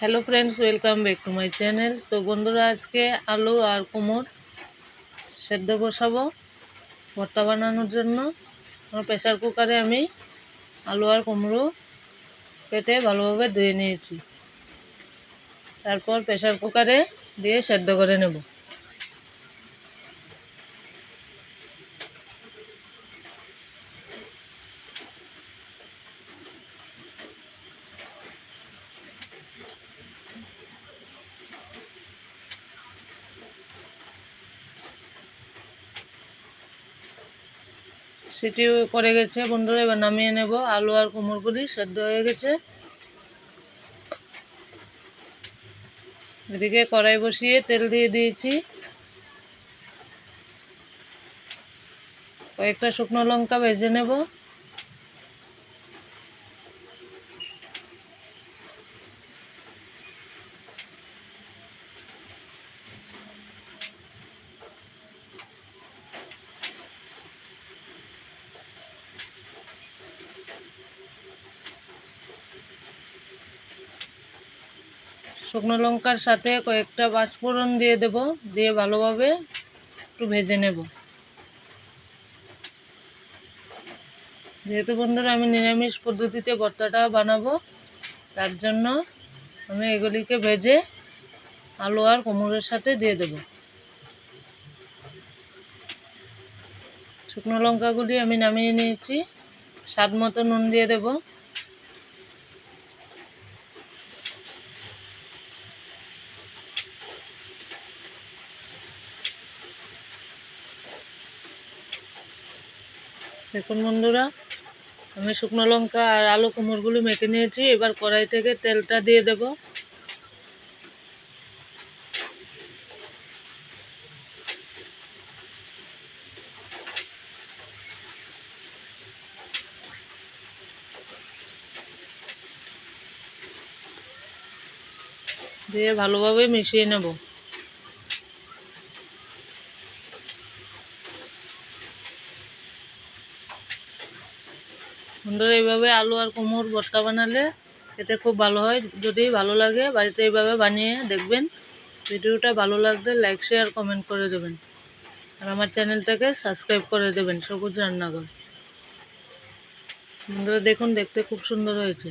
Hello friends welcome back to my channel তো বন্ধুরা, আজকে আলু আর কুমড় সেদ্ধ বসাবো ভর্তা বানানোর জন্য। প্রেশার কুকারে আমি আলু আর কুমড়ো কেটে ভালোভাবে ধুয়ে নিয়েছি। তারপর প্রেশার কুকারে দিয়ে সেদ্ধ করে নেব। সিটি পড়ে গেছে বন্ধুরা, এবার নামিয়ে নেব। আলু আর কুমড়গুলি সেদ্ধ হয়ে গেছে। এদিকে কড়াই বসিয়ে তেল দিয়ে দিয়েছি। কয়েকটা শুকনো লঙ্কা ভেজে নেব। শুকনো লঙ্কার সাথে কয়েকটা পাঁচফোড়ন দিয়ে দেব, দিয়ে ভালোভাবে একটু ভেজে নেব। যেহেতু বন্ধুরা আমি নিরামিষ পদ্ধতিতে ভর্তাটা বানাবো, তার জন্য আমি এগুলিকে ভেজে আলু আর কোমরের সাথে দিয়ে দেব। শুকনো লঙ্কাগুলি আমি নামিয়ে নিয়েছি, স্বাদ মতো নুন দিয়ে দেবো। দেখুন বন্ধুরা, আমি শুকনো লঙ্কা আর আলু কুমড়গুলো মেখে নিয়েছি। এবার কড়াই থেকে তেলটা দিয়ে দেব। দিয়ে ভালোভাবে মিশিয়ে নেব। বন্ধুরা এইভাবে আলু আর কুমড় ভর্তা বানালে খেতে খুব ভালো হয়। যদি ভালো লাগে বাড়িতে এইভাবে বানিয়ে দেখবেন। ভিডিওটা ভালো লাগলে লাইক শেয়ার কমেন্ট করে দেবেন। আর আমার চ্যানেলটাকে সাবস্ক্রাইব করে দেবেন সবুজ রান্নাঘর। বন্ধুরা দেখুন, দেখতে খুব সুন্দর হয়েছে।